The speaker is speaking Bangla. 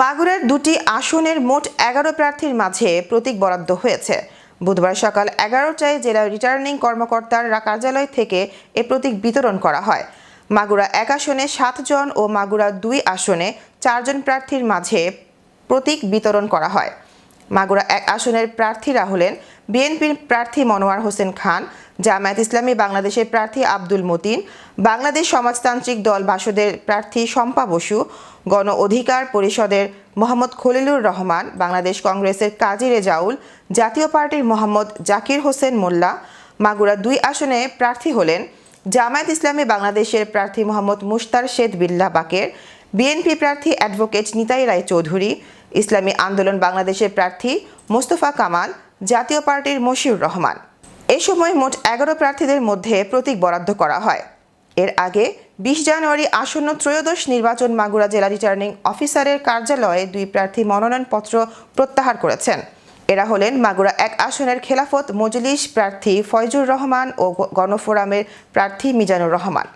মাগুরার দুটি আসনের মোট এগারো প্রার্থীর মাঝে প্রতীক বরাদ্দ হয়েছে। বুধবার সকাল এগারোটায় জেলা রিটার্নিং কর্মকর্তার কার্যালয় থেকে এ প্রতীক বিতরণ করা হয়। মাগুরা এক আসনে সাতজন ও মাগুরা দুই আসনে চারজন প্রার্থীর মাঝে প্রতীক বিতরণ করা হয়। মাগুরা এক আসনের প্রার্থীরা হলেন বিএনপির প্রার্থী মনোয়ার হোসেন খান জামায়াত ইসলামী বাংলাদেশের প্রার্থী আব্দুল মতিন, বাংলাদেশ সমাজতান্ত্রিক দল বাসদের প্রার্থী শম্পা বসু, গণ অধিকার পরিষদের মোহাম্মদ খলিলুর রহমান, বাংলাদেশ কংগ্রেসের কাজী রেজাউল, জাতীয় পার্টির মোহাম্মদ জাকির হোসেন মোল্লা, মাগুরা দুই আসনে প্রার্থী হলেন জামায়াত ইসলামী বাংলাদেশের প্রার্থী মোহাম্মদ মুশতার শেদ বিল্লা বাকের, বিএনপি প্রার্থী অ্যাডভোকেট নিতাই রায় চৌধুরী, ইসলামী আন্দোলন বাংলাদেশের প্রার্থী মোস্তফা কামাল, জাতীয় পার্টির মশিউর রহমান। এ সময় মোট এগারো প্রার্থীদের মধ্যে প্রতীক বরাদ্দ করা হয়। এর আগে বিশ জানুয়ারি আসন্ন ত্রয়োদশ নির্বাচন মাগুরা জেলা রিটার্নিং অফিসারের কার্যালয়ে দুই প্রার্থী মনোনয়নপত্র প্রত্যাহার করেছেন। এরা হলেন মাগুরা এক আসনের খেলাফত মজলিস প্রার্থী ফয়জুর রহমান ও গণফোরামের প্রার্থী মিজানুর রহমান।